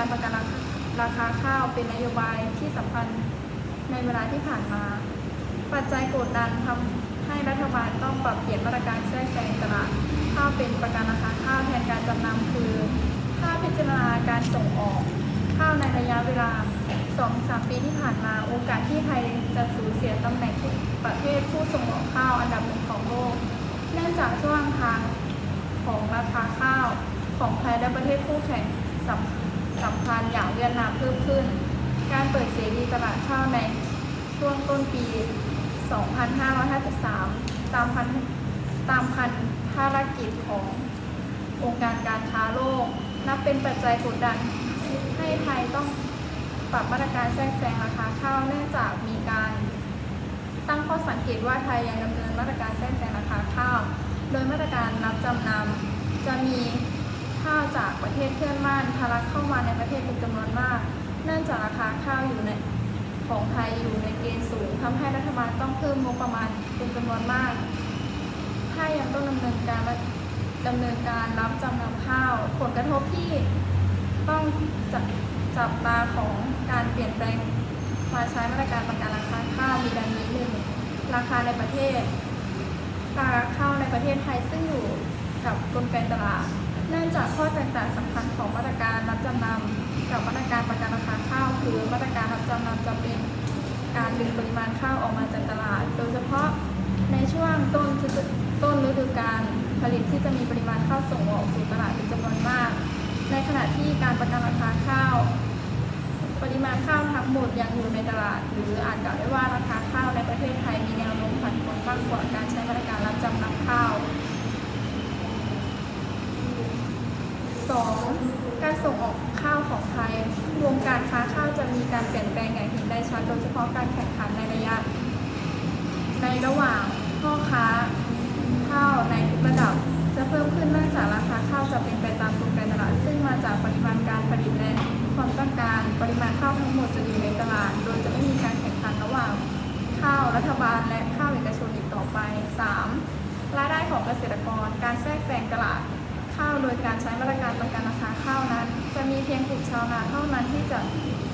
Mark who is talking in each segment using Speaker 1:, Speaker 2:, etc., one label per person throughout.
Speaker 1: การประกันราคาข้าวเป็นนโยบายที่สำคัญในเวลาที่ผ่านมา ปัจจัยกดดันทำให้รัฐบาลต้องปรับเปลี่ยนมาตรการแทรกแซงตลาดข้าวเป็นประกันราคาข้าวแทนการจำนำคือถ้าพิจารณาการส่งออก ข้าวในระยะเวลา 2-3 ปีที่ผ่านมาโอกาสที่ไทยจะสูญเสียตำแหน่งประเทศผู้ส่งออกข้าวอันดับหนึ่งของโลก เนื่องจากช่วงทางของราคาข้าวของไทยและประเทศคู่แข่งสำ สำคัญอย่างเวียดนามเพิ่มขึ้น การเปิดเสรีตลาดข้าวในช่วงต้นปี 2553 ตามพันตามพันภารกิจขององค์การการค้าโลก นับเป็นปัจจัยกดดันให้ไทยต้องปรับมาตรการแทรกแซงราคาข้าวเนื่องจากมีการตั้งข้อสังเกตว่าไทยยังดำเนินมาตรการแทรกแซงราคาข้าว โดยมาตรการรับจำนำจะมี ข้าวจากประเทศเพื่อนบ้านทะลักเข้ามาในประเทศเป็นจำนวนมาก เนื่องจากราคาข้าวอยู่ในของไทยอยู่ในเกณฑ์สูงทำให้รัฐบาลต้องเพิ่มงบประมาณเป็นจำนวนมาก ถ้ายังต้องดำเนินการดำเนินการรับจำนำข้าว ผลกระทบที่ต้องจับจับตาของการเปลี่ยนแปลงมาใช้มาตรการประกันราคาข้าวมีดังนี้หนึ่งราคาในประเทศราคาข้าวในประเทศไทยซึ่งอยู่กับกลไกตลาด เนื่องจากข้อแตกต่างสำคัญของมาตรการรับจำนำกับมาตรการประกันราคาข้าวคือมาตรการรับจำนำจะเป็นการดึงปริมาณข้าวออกมาจากตลาด โดยเฉพาะในช่วงต้นต้นฤดูกาลผลิตที่จะมีปริมาณข้าวส่งออกสู่ตลาดเป็นจำนวนมาก ในขณะที่การประกันราคาข้าว ปริมาณข้าวทั้งหมดยังอยู่ในตลาด หรืออาจกล่าวได้ว่าราคาข้าวในประเทศไทยมีแนวโน้มผันผวนมากกว่าการใช้มาตรการรับจำนำข้าว 2. การส่งออกข้าวของไทยวงการค้าข้าวจะมีการเปลี่ยนแปลงอย่างเห็นได้ชัดโดยเฉพาะการแข่งขันในระยะ ในระหว่างพ่อค้าข้าวในทุกระดับ จะเพิ่มขึ้นเนื่องจากราคาข้าวจะเป็นไปตามกลไกตลาด ซึ่งมาจากปริมาณการผลิตและความต้องการปริมาณข้าวทั้งหมดจะอยู่ในตลาด โดยจะไม่มีการแข่งขันระหว่างข้าวรัฐบาลและข้าวเอกชนอีกต่อไป 3. รายได้ของเกษตรกร การแทรกแซงตลาด ข้าวโดยการใช้มาตรการประกันราคาข้าวนั้น จะมีเพียงกลุ่มชาวนาเท่านั้นที่จะ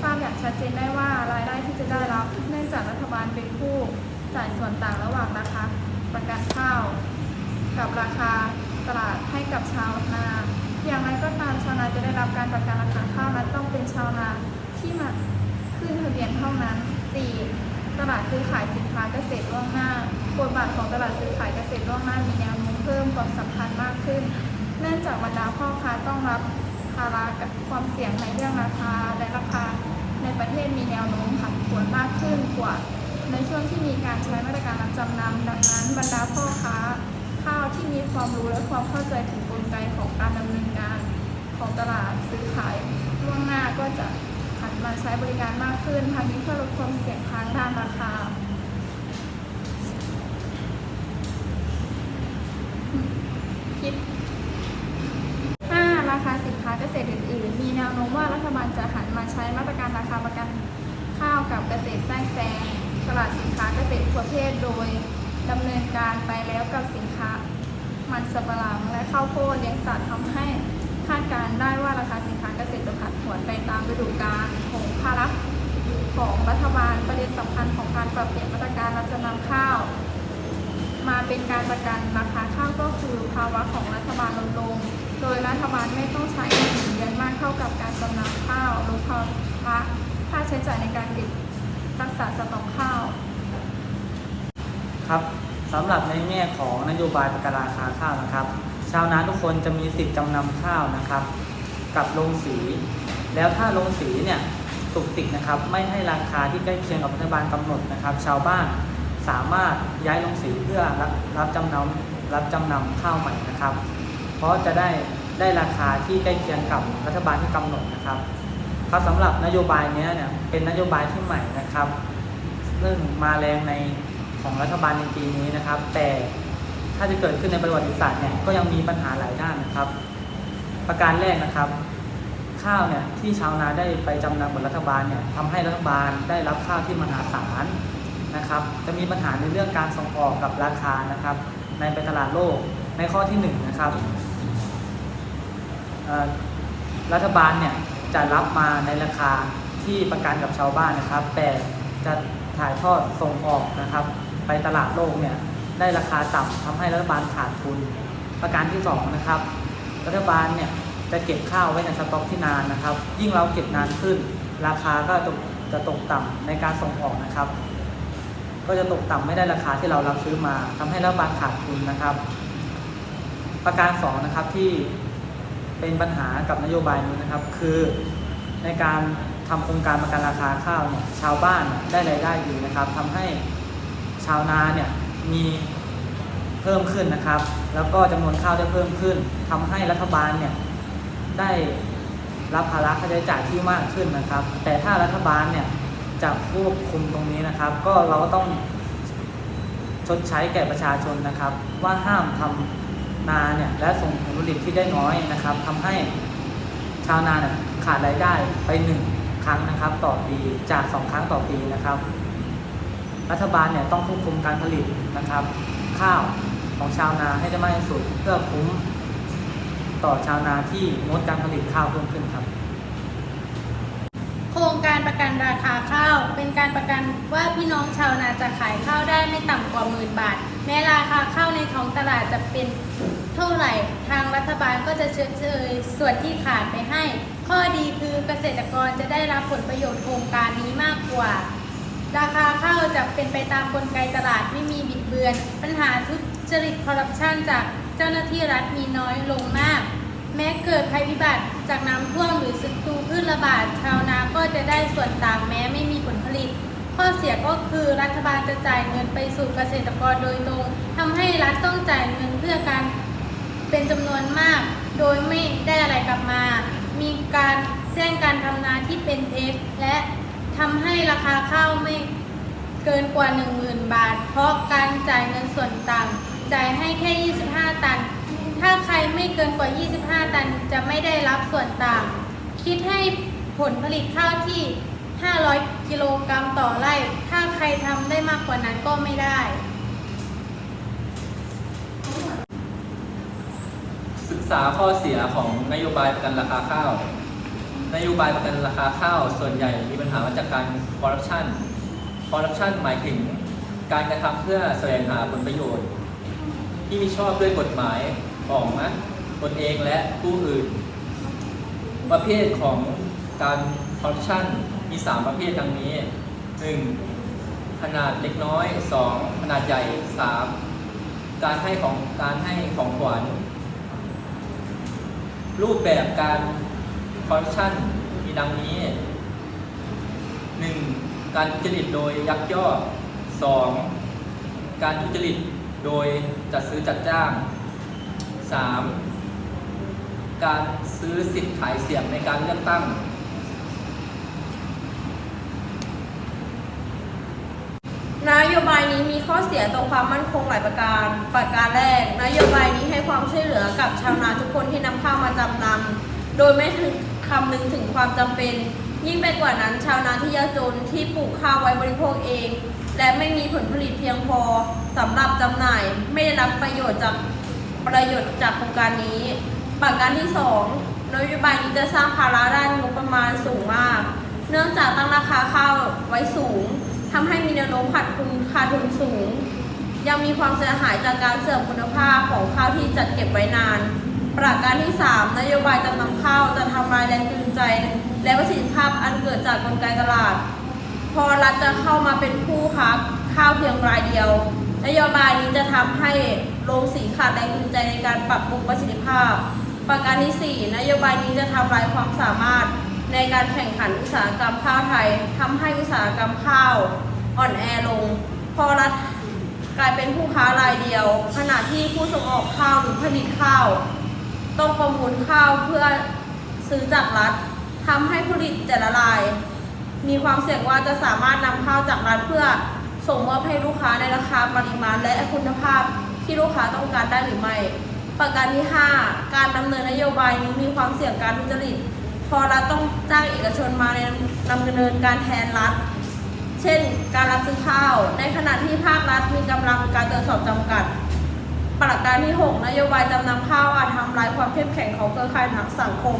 Speaker 1: ทราบอย่างชัดเจนได้ว่ารายได้ที่จะได้รับ เนื่องจากรัฐบาลเป็นผู้จ่ายส่วนต่างระหว่างราคาประกันข้าว กับราคาตลาดให้กับชาวนา อย่างไรก็ตามชาวนาจะได้รับการประกันราคาข้าวนั้นต้องเป็นชาวนาที่มาขึ้นทะเบียนเท่านั้น 4. ตลาดซื้อขายสินค้าเกษตรล่วงหน้าบทบาทของตลาดซื้อขายเกษตรล่วงหน้ามีแนวโน้มเพิ่มความสำคัญมากขึ้น เนื่องจากบรรดาพ่อค้าต้องรับภาระกับความเสี่ยงในเรื่องราคาและราคาในประเทศมีแนวโน้มผันผวนมากขึ้นกว่า ในช่วงที่มีการใช้มาตรการรับจำนำดังนั้นบรรดาพ่อค้าข้าวที่มีความรู้และความเข้าใจถึงกลไกของการดำเนินการของตลาดซื้อขายล่วงหน้าก็จะหันมาใช้บริการมากขึ้นทางนี้เพื่อลดความเสี่ยงทางด้านราคา คิด 5. ราคาสินค้าเกษตรอื่น ๆ มีแนวโน้มว่ารัฐบาลจะหันมาใช้มาตรการราคาประกันข้าวกับเกษตรแทรกแซงตลาดสินค้าเกษตรประเภทโดยดำเนินการไปแล้วกับสินค้า มันสำปะหลังและข้าวโพดเลี้ยงสัตว์ทำให้คาดการได้ว่าราคาสินค้าเกษตรจะผันผวนไปตามฤดูกาลของภาระของรัฐบาลประเด็นสำคัญของการปรับเปลี่ยนมาตรการรับจำนำข้าว มาเป็นการประกันราคาข้าวก็คือภาวะของรัฐบาลลดลง โดยรัฐบาลไม่ต้องใช้เงินหมุนเวียนมากเท่ากับการจำนำข้าวลดภาระค่าใช้จ่ายในการเก็บรักษาสต็อกข้าว
Speaker 2: ครับสำหรับในแง่ของนโยบายประกันราคาข้าวนะครับ ชาวนาทุกคนจะมีสิทธิ์จำนำข้าวนะครับ กับโรงสี แล้วถ้าโรงสีเนี่ยตุกติกนะครับ ไม่ให้ราคาที่ใกล้เคียงกับรัฐบาลกำหนดนะครับ ชาวบ้านสามารถย้ายโรงสีเพื่อรับรับจำนำรับจำนำข้าวใหม่นะครับ เพราะจะได้ได้ราคาที่ใกล้เคียงกับรัฐบาลที่กำหนดนะครับครับสำหรับนโยบายเนี้ยเนี่ยเป็นนโยบายที่ใหม่นะครับซึ่งมาแรงในของรัฐบาลในปีนี้นะครับ แต่ถ้าจะเกิดขึ้นในประวัติศาสตร์เนี่ยก็ยังมีปัญหาหลายด้านนะครับ ประการแรกนะครับ ข้าวเนี่ยที่ชาวนาได้ไปจำนำกับรัฐบาลเนี่ยทำให้รัฐบาลได้รับข้าวที่มหาศาลนะครับ จะมีปัญหาในเรื่องการส่งออกกับราคานะครับ ในไปตลาดโลกในข้อที่หนึ่งนะครับ รัฐบาลเนี่ยจะรับมาในราคาที่ประกันกับชาวบ้านนะครับ แต่จะถ่ายทอดส่งออกนะครับ ไปตลาดโลกเนี่ยได้ราคาต่ำทำให้รัฐบาลขาดทุน ประการที่สองนะครับ รัฐบาลเนี่ยจะเก็บข้าวไว้ในสต็อกที่นานนะครับ ยิ่งเราเก็บนานขึ้น ราคาก็จะตกต่ำในการส่งออกนะครับ ก็จะตกต่ำไม่ได้ราคาที่เรารับซื้อมาทำให้รัฐบาลขาดทุนนะครับ ประการสองนะครับที่ เป็นปัญหากับนโยบายนี้นะครับ คือในการทำโครงการประกันราคาข้าวเนี่ยชาวบ้านได้รายได้ดีนะครับทำให้ชาวนาเนี่ยมีเพิ่มขึ้นนะครับ แล้วก็จำนวนข้าวได้เพิ่มขึ้นทำให้รัฐบาลเนี่ยได้รับภาระค่าใช้จ่ายที่มากขึ้นนะครับ แต่ถ้ารัฐบาลเนี่ยจะควบคุมตรงนี้นะครับ ก็เราก็ต้องชดใช้แก่ประชาชนนะครับ ว่าห้ามทำ นาเนี่ยและส่งผลผลิตที่ได้น้อยนะครับทำให้ชาวนาเนี่ยขาดรายได้ไปหนึ่งครั้งนะครับ ต่อปีจากสองครั้งต่อปีนะครับ รัฐบาลเนี่ยต้องควบคุมการผลิตนะครับ ข้าวของชาวนาให้ได้มากที่สุดเพื่อคุ้มต่อชาวนาที่งดการผลิตข้าวเพิ่มขึ้นครับ
Speaker 3: โครงการประกันราคาข้าว เป็นการประกันว่าพี่น้องชาวนาจะขายข้าวได้ไม่ต่ำกว่าหมื่นบาท แม้ราคาข้าวในท้องตลาดจะเป็นเท่าไหร่ทางรัฐบาลก็จะชดเชยส่วนที่ขาดไปให้ ข้อดีคือเกษตรกรจะได้รับผลประโยชน์โครงการนี้มากกว่า ราคาข้าวจะเป็นไปตามกลไกตลาดไม่มีบิดเบือน ปัญหาทุจริตคอร์รัปชันจากเจ้าหน้าที่รัฐมีน้อยลงมาก แม้เกิดภัยพิบัติจากน้ำท่วมหรือศัตรูพืชระบาดชาวนาก็จะได้ส่วนต่างแม้ไม่มีผลผลิต ข้อเสียก็คือรัฐบาลจะจ่ายเงินไปสู่เกษตรกรโดยตรงทำให้รัฐต้องจ่ายเงินเพื่อการเป็นจำนวนมาก โดยไม่ได้อะไรกลับมา มีการแจ้งการทำนาที่เป็นเท็จและทำให้ราคาข้าวไม่เกินกว่า 10,000 บาท เพราะการจ่ายเงินส่วนต่างจ่ายให้แค่ 25 ตัน ถ้าใครไม่เกินกว่า 25 ตันจะไม่ได้รับส่วนต่าง คิดให้ผลผลิตข้าวที่ 500 กิโลกรัมต่อไร่ ถ้าใครทำได้มากกว่านั้นก็ไม่ได้
Speaker 4: ศึกษาข้อเสียของนโยบายประกันราคาข้าว นโยบายประกันราคาข้าว ส่วนใหญ่มีปัญหามาจากการคอร์รัปชันคอร์รัปชันหมายถึงการกระทำเพื่อแสวงหาผลประโยชน์ ที่มิชอบด้วยกฎหมายของนะตนเองและผู้อื่น ประเภทของการคอร์รัปชัน มี3ประเภทดังนี้ 1. ขนาดเล็กน้อย 2. ขนาดใหญ่ 3. การให้ของการให้ของขวัญรูปแบบการคอร์รัปชันมีดังนี้ 1. การทุจริตโดยยักยอก 2. การทุจริตโดยจัดซื้อจัดจ้าง 3. การซื้อสิทธิ์ขายเสียงในการเลือกตั้ง
Speaker 5: นโยบายนี้มีข้อเสียต่อความมั่นคงหลายประการ ประการแรก นโยบายนี้ให้ความช่วยเหลือกับชาวนาทุกคนที่นำข้าวมาจำนำโดยไม่ถึงคำนึงถึงความจำเป็น ยิ่งไปกว่านั้น ชาวนาที่ยากจนที่ปลูกข้าวไว้บริโภคเอง และไม่มีผลผลิตเพียงพอสำหรับจำหน่ายไม่ได้รับประโยชน์จากประโยชน์จากโครงการนี้ ประการที่สองนโยบายนี้จะสร้างภาระด้านงบประมาณสูงมาก เนื่องจากตั้งราคาข้าวไว้สูง ทำให้มีแนวโน้มขาดทุนขาดทุนสูง ยังมีความเสียหายจากการเสื่อมคุณภาพของข้าวที่จัดเก็บไว้นาน ประการที่ 3 นโยบายจำนำข้าวจะทำลายแรงจูงใจ และประสิทธิภาพอันเกิดจากกลไกตลาด พอรัฐจะเข้ามาเป็นผู้ค้าข้าวเพียงรายเดียว นโยบายนี้จะทำให้โรงสีขาดแรงจูงใจในการปรับปรุงประสิทธิภาพ ประการที่ 4 นโยบายนี้จะทำลายความสามารถ ในการแข่งขันอุตสาหกรรมข้าวไทยทำให้อุตสาหกรรมข้าวอ่อนแอลงพอรัฐกลายเป็นผู้ค้ารายเดียว ขณะที่ผู้ส่งออกข้าวหรือผลิตข้าว ต้องประมูลข้าวเพื่อซื้อจากรัฐทำให้ผู้ผลิตแต่ละราย มีความเสี่ยงว่าจะสามารถนำข้าวจากรัฐเพื่อส่งมอบให้ลูกค้าในราคาปริมาณและคุณภาพที่ลูกค้าต้องการได้หรือไม่ ประการที่ 5 การดำเนินนโยบายนี้มีความเสี่ยงการทุจริต พอรัฐต้องจ้างเอกชนมาในดำเนินการแทนรัฐ เช่น การรับซื้อข้าว ในขณะที่ภาครัฐมีกำลังการตรวจสอบจำกัด ประการที่ 6 นโยบายจำนำข้าวอาจทำลายความเข้มแข็งของเครือข่ายทางสังคม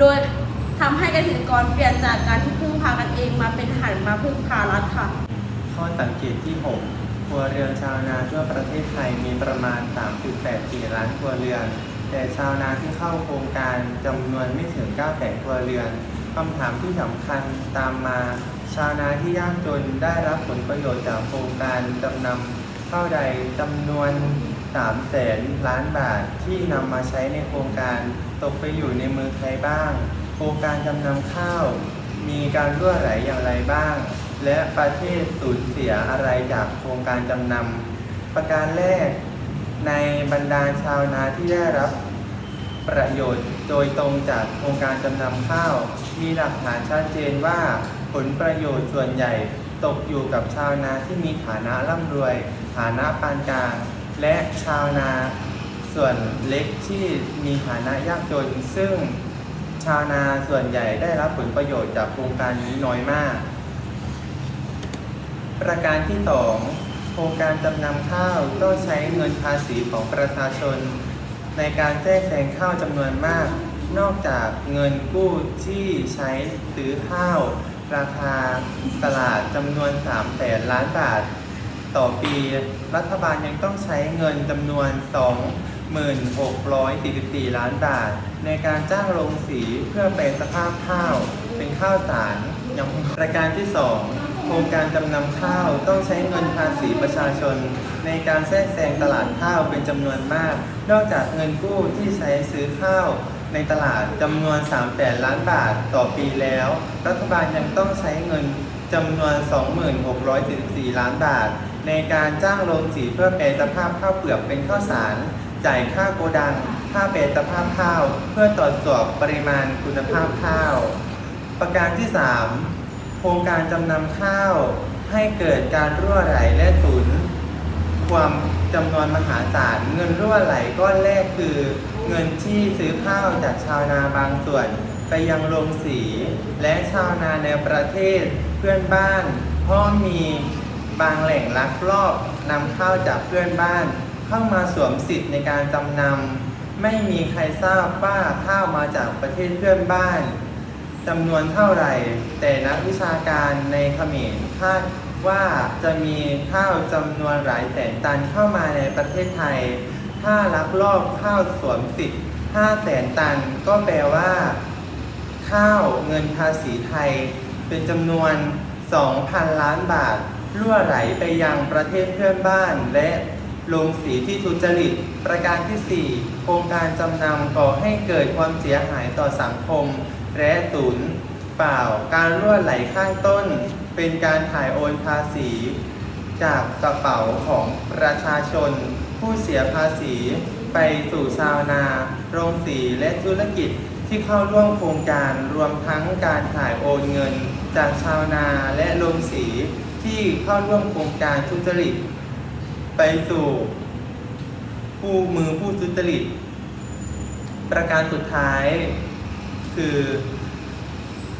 Speaker 5: โดยทำให้เกษตรกรเปลี่ยนจากการที่พึ่งพากันเองมาเป็นหันมาพึ่งพารัฐค่ะ
Speaker 6: ข้อสังเกตที่ 6 ครัวเรือนชาวนาทั่วประเทศไทยมีประมาณ 3.84 ล้านครัวเรือน แต่ชาวนาที่เข้าโครงการจำนวนไม่ถึง9แสนครัวเรือนคำถามที่สำคัญตามมา ชาวนาที่ยากจนได้รับผลประโยชน์จากโครงการจำนำข้าวใดจำนวน3แสนล้านบาทที่นำมาใช้ในโครงการตกไปอยู่ในมือใครบ้าง โครงการจำนำข้าว มีการรั่วไหลอย่างไรบ้าง และประเทศสูญเสียอะไรจากโครงการจำนำประการแรก ในบรรดาชาวนาที่ได้รับประโยชน์โดยตรงจากโครงการจำนำข้าว มีหลักฐานชัดเจนว่าผลประโยชน์ส่วนใหญ่ตกอยู่กับชาวนาที่มีฐานะร่ำรวย ฐานะปานกลาง และชาวนาส่วนเล็กที่มีฐานะยากจน ซึ่งชาวนาส่วนใหญ่ได้รับผลประโยชน์จากโครงการนี้น้อยมาก ประการที่ 2 โครงการจำนำข้าวต้องใช้เงินภาษีของประชาชน ในการแจกแจงข้าวจำนวนมาก นอกจากเงินกู้ที่ใช้ซื้อข้าว ราคาตลาดจำนวน3แสนล้านบาท ต่อปีรัฐบาลยังต้องใช้เงินจำนวน 2644 ล้านบาท ในการจ้างโรงสีเพื่อแปลสภาพข้าว เป็นข้าวสารยังประการที่ 2 โครงการจำนำข้าวต้องใช้เงินภาษีประชาชน ในการแทรกแซงตลาดข้าวเป็นจำนวนมาก นอกจากเงินกู้ที่ใช้ซื้อข้าวในตลาดจำนวน3แสนล้านบาทต่อปีแล้ว รัฐบาลยังต้องใช้เงินจำนวน 2644 ล้านบาท ในการจ้างโรงสีเพื่อแปลสภาพข้าวเปลือกเป็นข้าวสาร จ่ายค่าโกดัง ค่าแปลสภาพข้าว เพื่อตรวจสอบปริมาณคุณภาพข้าว ประการที่ 3 โครงการจำนำข้าวให้เกิดการรั่วไหลและสูญความจำนวนมหาศาลเงินรั่วไหลก้อนแรกคือ เงินที่ซื้อข้าวจากชาวนาบางส่วน ไปยังโรงสี และชาวนาในประเทศเพื่อนบ้านเพราะมีบางแหล่งลักลอบนำข้าวจากเพื่อนบ้าน เข้ามาสวมสิทธิ์ในการจำนำไม่มีใครทราบว่าข้าวมาจากประเทศเพื่อนบ้าน จำนวนเท่าไหร่ แต่นักวิชาการในเขมรคาดว่าจะมีข้าวจำนวนหลายแสนตันเข้ามาในประเทศไทย ถ้าลักลอบข้าวสวมสิทธิ์5แสนตัน ก็แปลว่า ข้าวเงินภาษีไทย เป็นจำนวน 2,000 ล้านบาทรั่วไหลไปยังประเทศเพื่อนบ้าน และโรงสีที่ทุจริต ประการที่ 4 โครงการจำนำก่อให้เกิดความเสียหายต่อสังคม และศูนย์เปล่า การรั่วไหลข้างต้น เป็นการถ่ายโอนภาษี จากกระเป๋าของประชาชน ผู้เสียภาษี ไปสู่ชาวนา โรงสีและธุรกิจที่เข้าร่วมโครงการรวมทั้งการถ่ายโอนเงิน จากชาวนาและโรงสีที่เข้าร่วมโครงการทุจริต ไปสู่ผู้มือผู้ทุจริต ประการสุดท้าย คือ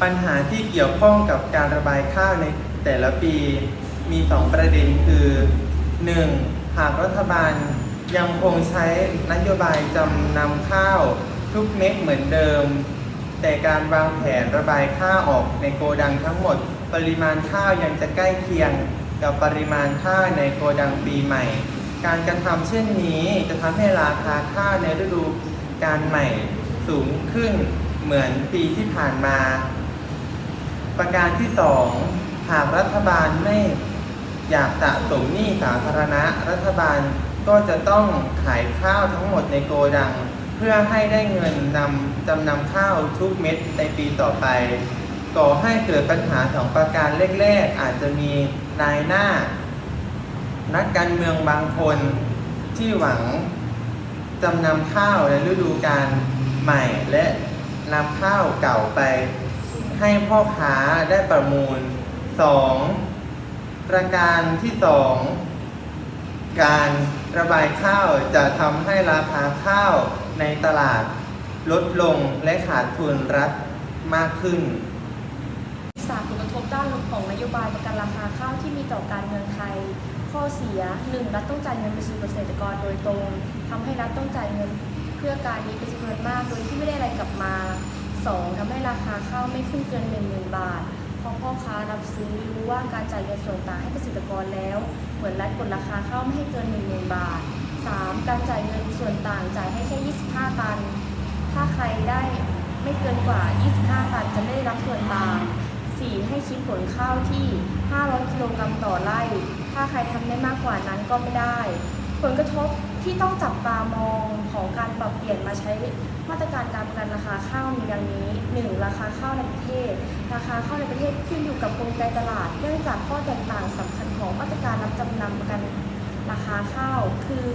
Speaker 6: ปัญหาที่เกี่ยวข้องกับการระบายข้าวในแต่ละปีมี 2 ประเด็นคือ 1. หากรัฐบาลยังคงใช้นโยบายจำนำข้าวทุกเม็ดเหมือนเดิม แต่การวางแผนระบายข้าวออกในโกดังทั้งหมด ปริมาณข้าวยังจะใกล้เคียงกับปริมาณข้าวในโกดังปีใหม่ การกระทำเช่นนี้จะทำให้ราคาข้าวในฤดูการใหม่สูงขึ้น เหมือนปีที่ผ่านมา ประการที่2หากรัฐบาลไม่อยากสะสมหนี้สาธารณะ รัฐบาลก็จะต้องขายข้าวทั้งหมดในโกดัง เพื่อให้ได้เงินนำจำนำข้าวทุกเม็ดในปีต่อไป ก่อให้เกิดปัญหาสองประการแรกๆ อาจจะมีนายหน้า นักการเมืองบางคนที่หวังจำนำข้าวในฤดูกาลใหม่และ นำข้าวเก่าไป ให้พ่อค้าได้ประมูล 2. ประการที่ 2 การระบายข้าวจะทำให้ราคาข้าวในตลาด ลดลงและขาดทุนรัฐมากขึ้น
Speaker 7: สามผลกระทบด้านลบของนโยบายประกันราคาข้าวที่มีต่อการเมืองไทย ข้อเสีย 1. รัฐต้องจ่ายเงินไปสู่เกษตรกรโดยตรงทำให้รัฐต้องจ่ายเงิน พื่อการนี้เป็นจำนวนมาก โดยที่ไม่ได้อะไรกลับมา 2. ทำให้ราคาข้าวไม่ขึ้นเกิน 1 0,000 บาทเพราะพ่อค้ารับซื้อรู้ว่าการจ่ายเงินส่วนต่างให้เกษตรกรแล้ว เหมือนรัฐกดราคาข้าวไม่ให้เกิน1 0,000 บาท 3. การจ่ายเงินส่วนต่างจ่ายให้แค่ 25 ตัน ถ้าใครได้ไม่เกินกว่า 25 ตันจะไม่ได้รับส่วนต่าง 4. ให้คิดผลข้าวที่ 500 กิโลกรัมต่อไร่ ถ้าใครทำได้มากกว่านั้นก็ไม่ได้ ผลกระทบที่ต้องจับตามองของการปรับเปลี่ยนมาใช้มาตรการการประกันราคาข้าวมีดังนี้ 1. ราคาข้าวในประเทศ ราคาข้าวในประเทศขึ้นอยู่กับกลไกตลาด เนื่องจากข้อแตกต่างสำคัญของมาตรการรับจำนำประกันราคาข้าว คือ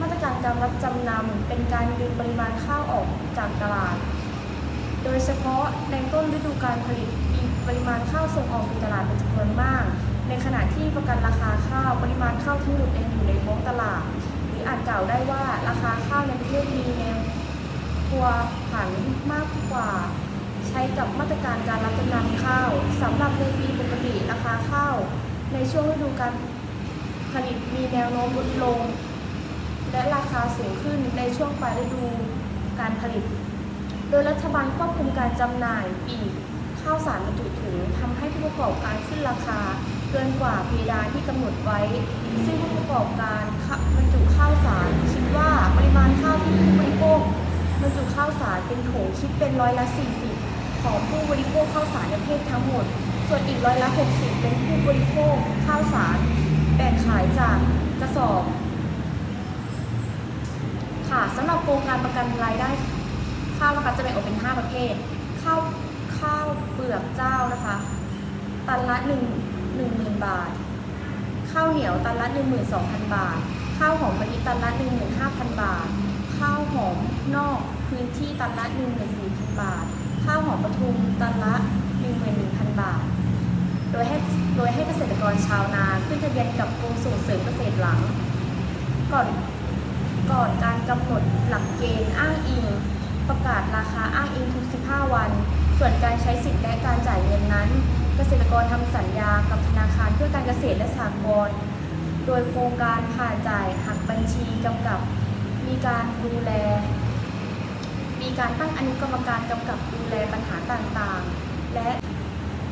Speaker 7: มาตรการการรับจำนำเป็นการดึงปริมาณข้าวออกจากตลาด โดยเฉพาะในต้นฤดูการผลิตมีปริมาณข้าวส่งออกสู่ตลาดเป็นจำนวนมาก ในขณะที่ประกันราคาข้าวปริมาณข้าวทั้งหมดยังอยู่ในท้องตลาด หรืออาจกล่าวได้ว่าราคาข้าวในประเทศมีแนวตัวผันมากกว่า ใช้กับมาตรการการรับจำนำข้าวสำหรับในปีปกติราคาข้าว ในช่วงฤดูการผลิตมีแนวโน้มลดลง และราคาสูงขึ้นในช่วงปลายฤดูการผลิต โดยรัฐบาลควบคุมการจำหน่ายปีข้าวสารบรรจุถุงทำให้ผู้ประกอบการขึ้นราคา เกินกว่าเพดานที่กำหนดไว้ ซึ่งผู้ประกอบการบรรจุข้าวสารคิดว่าปริมาณข้าวที่ผู้บริโภคบรรจุข้าวสารเป็นถงคิดเป็นร้อยละ 40 ของผู้บริโภคข้าวสารในประเทศทั้งหมด ส่วนอีกร้อยละ 60 เป็นผู้บริโภคข้าวสารแบ่งขายจากกระสอบ ค่ะสำหรับโครงการประกันรายได้ข้าวนะคะจะแบ่งออกเป็น 5 ประเภทข้าวข้าวเปลือกเจ้านะคะตันละ1 1 0,000 บาท ข้าวเหนียวตันละ 12,000 บาท ข้าวหอมมะลิตันละ 15,000 บาท ข้าวหอมนอกพื้นที่ตันละ14,000 บาท ข้าวหอมปทุมตันละ 11,000 บาท โดยให้โดยให้เกษตรกรชาวนาขึ้นทะเบียนกับกรมส่งเสริมเกษตรหลัง ก่อนก่อนการกำหนดหลักเกณฑ์อ้างอิง ประกาศราคาอ้างอิงทุก 15 วัน ส่วนการใช้สิทธิ์และการจ่ายเงินนั้น เกษตรกรทำสัญญากับธนาคารเพื่อการเกษตรและสหกรณ์โดยโครงการผ่านจ่ายหักบัญชีกำกับ มีการดูแล มีการตั้งอนุกรรมการกำกับดูแลปัญหาต่างๆ และ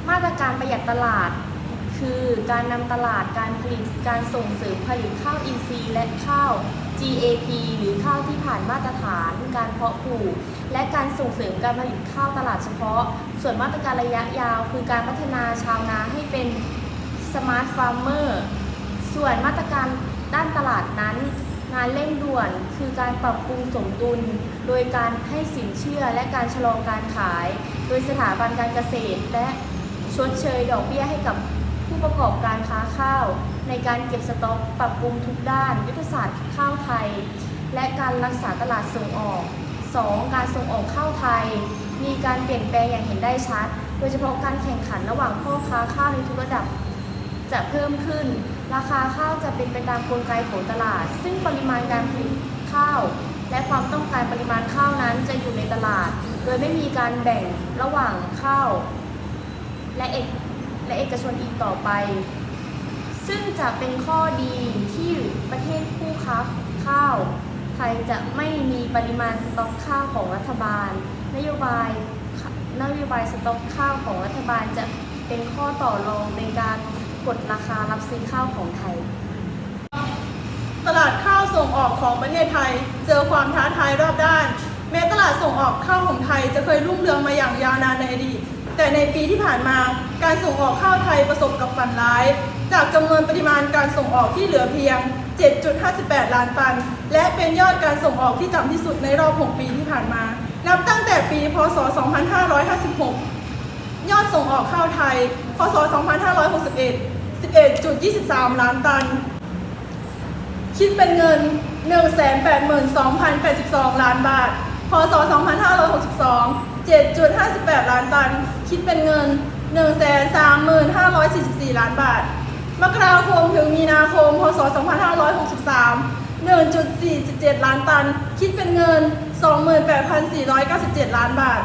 Speaker 7: มาตรการประหยัดตลาด คือ การนำตลาดการผลิตการส่งเสริมผลิตข้าวอินทรีย์และข้าว GAP หรือข้าวที่ผ่านมาตรฐาน การเพาะปลูก และการส่งเสริมการผลิตข้าวตลาดเฉพาะ ส่วนมาตรการระยะยาว คือการพัฒนาชาวนาให้เป็นสมาร์ทฟาร์มเมอร์ส่วนมาตรการด้านตลาดนั้น งานเร่งด่วนคือการปรับปรุงสมดุล โดยการให้สินเชื่อและการชะลอการขาย โดยสถาบันการเกษตรและชดเชยดอกเบี้ยให้กับ ประกอบการค้าข้าว ในการเก็บสต็อกปรับปรุงทุกด้าน ยุทธศาสตร์ข้าวไทย และการรักษาตลาดส่งออก 2. การส่งออกข้าวไทย มีการเปลี่ยนแปลงอย่างเห็นได้ชัด โดยเฉพาะการแข่งขันระหว่างพ่อค้าข้าวในทุกระดับ จะเพิ่มขึ้น ราคาข้าวจะเป็นไปตามกลไกของตลาด ซึ่งปริมาณการผลิตข้าว และความต้องการปริมาณข้าวนั้นจะอยู่ในตลาด โดยไม่มีการแบ่งระหว่างข้าวและเอก และเอกชนอีกต่อไป ซึ่งจะเป็นข้อดีที่ประเทศผู้ค้าข้าว ไทยจะไม่มีปริมาณสต็อกข้าวของรัฐบาล นโยบายนโยบายสต็อกข้าวของรัฐบาลจะเป็นข้อต่อรองในการกดราคารับซื้อข้าวของไทย
Speaker 8: ตลาดข้าวส่งออกของประเทศไทย เจอความท้าทายรอบด้าน แม้ตลาดส่งออกข้าวของไทยจะเคยรุ่งเรืองมาอย่างยาวนานในอดีต แต่ในปีที่ผ่านมาการส่งออกข้าวไทยประสบกับฝันร้าย จากจำนวนปริมาณการส่งออกที่เหลือเพียง 7.58 ล้านตัน และเป็นยอดการส่งออกที่ต่ำที่สุดในรอบ 6 ปีที่ผ่านมา นับตั้งแต่ปี พศ 2556 ยอดส่งออกข้าวไทย พศ 2561 11.23 ล้านตัน คิดเป็นเงิน 182,082 ล้านบาทพพศ2562 7.58 ล้านตัน คิดเป็นเงิน 1 3 5 4 4 ล้านบาท มกราคมถึงมีนาคม พศ 2563 1.47 ล้านตัน คิดเป็นเงิน 28,497 ล้านบาท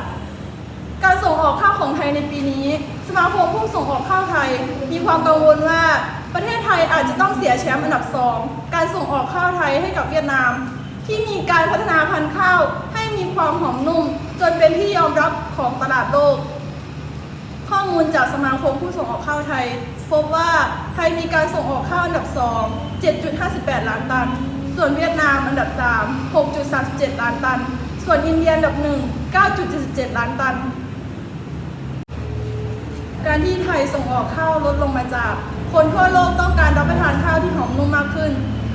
Speaker 8: การส่งออกข้าวของไทยในปีนี้ สมาคมผู้ส่งออกข้าวไทย มีความกังวลว่าประเทศไทยอาจจะต้องเสียแชมป์อันดับสองการส่งออกข้าวไทยให้กับเวียดนาม ที่มีการพัฒนาพันธุ์ข้าวให้มีความหอมนุ่ม จนเป็นที่ยอมรับของตลาดโลก ข้อมูลจากสมาคมผู้ส่งออกข้าวไทย พบว่าไทยมีการส่งออกข้าวอันดับ 2 7.58 ล้านตัน ส่วนเวียดนามอันดับ 3 6.37 ล้านตัน ส่วนอินเดียอันดับ 1 9.77 ล้านตัน การที่ไทยส่งออกข้าวลดลงมาจาก คนทั่วโลกต้องการรับประทานข้าวที่หอมนุ่มมากขึ้น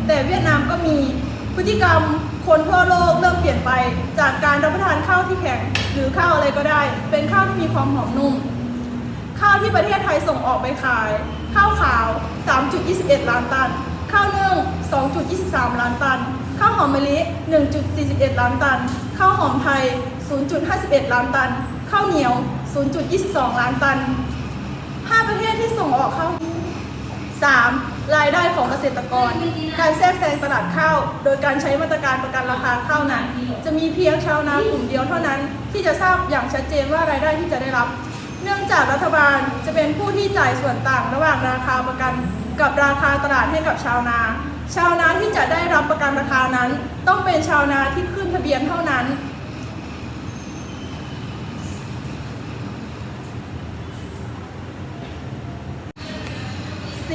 Speaker 8: แต่เวียดนามก็มีพฤติกรรมคนทั่วโลกเริ่มเปลี่ยนไป จากการรับประทานข้าวที่แข็ง หรือข้าวอะไรก็ได้ เป็นข้าวที่มีความหอมนุ่ม ข้าวที่ประเทศไทยส่งออกไปขาย ข้าวขาว 3.21 ล้านตัน ข้าวนึ่ง 2.23 ล้านตัน ข้าวหอมมะลิ 1.41 ล้านตัน ข้าวหอมไทย 0.51 ล้านตัน ข้าวเหนียว 0.22 ล้านตัน 5 ประเทศที่ส่งออกข้าว 3. รายได้ของเกษตรกร การแทรกแซงตลาดข้าว โดยการใช้มาตรการประกันราคาข้าวนั้น จะมีเพียงชาวนากลุ่มเดียวเท่านั้น ที่จะทราบอย่างชัดเจนว่ารายได้ที่จะได้รับ เนื่องจากรัฐบาลจะเป็นผู้ที่จ่ายส่วนต่างระหว่างราคาประกันกับราคาตลาดให้กับชาวนา ชาวนาที่จะได้รับประกันราคานั้น ต้องเป็นชาวนาที่ขึ้นทะเบียนเท่านั้น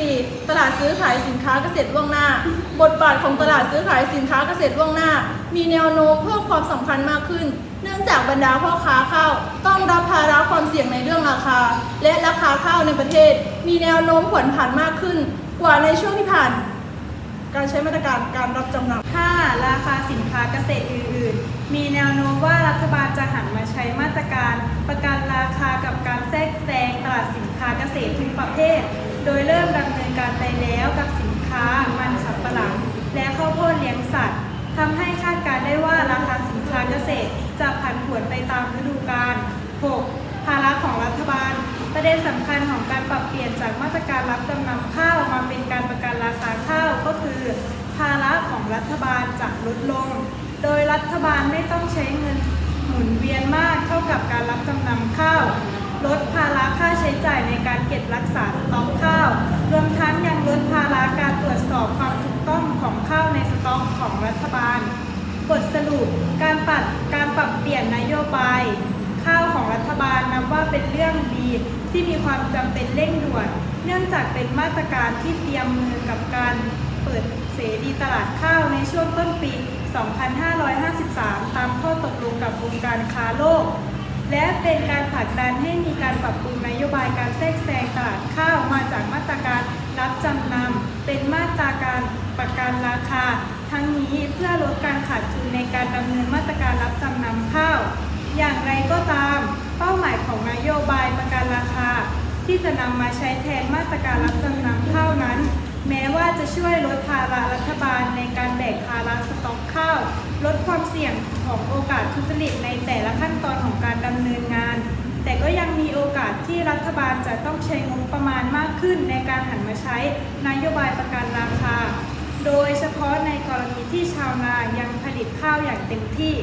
Speaker 8: 4. ตลาดซื้อขายสินค้าเกษตรล่วงหน้า บทบาทของตลาดซื้อขายสินค้าเกษตรล่วงหน้า มีแนวโน้มเพิ่มความสำคัญมากขึ้น เนื่องจากบรรดาพ่อค้าข้าวต้องรับภาระความเสี่ยงในเรื่องราคา และราคาข้าวในประเทศ มีแนวโน้มผลผันมากขึ้น กว่าในช่วงที่ผ่าน การใช้มาตรการการรับจำนำ
Speaker 9: 5. ราคาสินค้าเกษตรอื่น ๆ มีแนวโน้มว่ารัฐบาลจะหันมาใช้มาตรการ ประกันราคากับการแทรกแซงตลาดสินค้าเกษตรทุกประเภท โดยเริ่มดำเนินการไปแล้วกับสินค้ามันสำปะหลัง และข้าวโพดเลี้ยงสัตว์ทำให้คาดการได้ว่าราคาสินค้าเกษตรจะผันผวนไปตามฤดูกาล 6. ภาระของรัฐบาล ประเด็นสำคัญของการปรับเปลี่ยนจากมาตรการรับจำนำข้าวมาเป็นการประกันราคาข้าวก็คือ ภาระของรัฐบาลจะลดลง โดยรัฐบาลไม่ต้องใช้เงินหมุนเวียนมากเท่ากับการรับจำนำข้าว ลดภาระค่า ช้จ่ายในการเก็บรักษาสต็อกข้าว รวมทั้งยังลดภาระการตรวจสอบความถูกต้องของข้าวในสต็อกของรัฐบาล บทสรุปการปรับการปรับเปลี่ยนนโยบาย ข้าวของรัฐบาลนับว่าเป็นเรื่องดีที่มีความจำเป็นเร่งด่วน เนื่องจากเป็นมาตรการที่เตรียมมือกับการเปิดเสรีตลาดข้าวในช่วงต้นปี 2553 ตามข้อตกลงกับองค์การค้าโลก และเป็นการผลักดันให้มีการปรับปรุงนโยบายการแทรกแซงตลาดข้าวมาจากมาตรการรับจำนำเป็นมาตราการประกันราคา ทั้งนี้เพื่อลดการขาดทุนในการดำเนินมาตรการรับจำนำข้าว อย่างไรก็ตาม เป้าหมายของนโยบายประกันราคา ที่จะนำมาใช้แทนมาตรการรับจำนำข้าวนั้น แม้ว่าจะช่วยลดภาระรัฐบาลในการแบกภาระสต็อกข้าว ลดความเสี่ยงของโอกาสทุจริตในแต่ละขั้นตอนของการดำเนินงาน แต่ก็ยังมีโอกาสที่รัฐบาลจะต้องใช้งบประมาณมากขึ้นในการหันมาใช้นโยบายประกันราคา โดยเฉพาะในกรณีที่ชาวนายังผลิตข้าวอย่างเต็มที่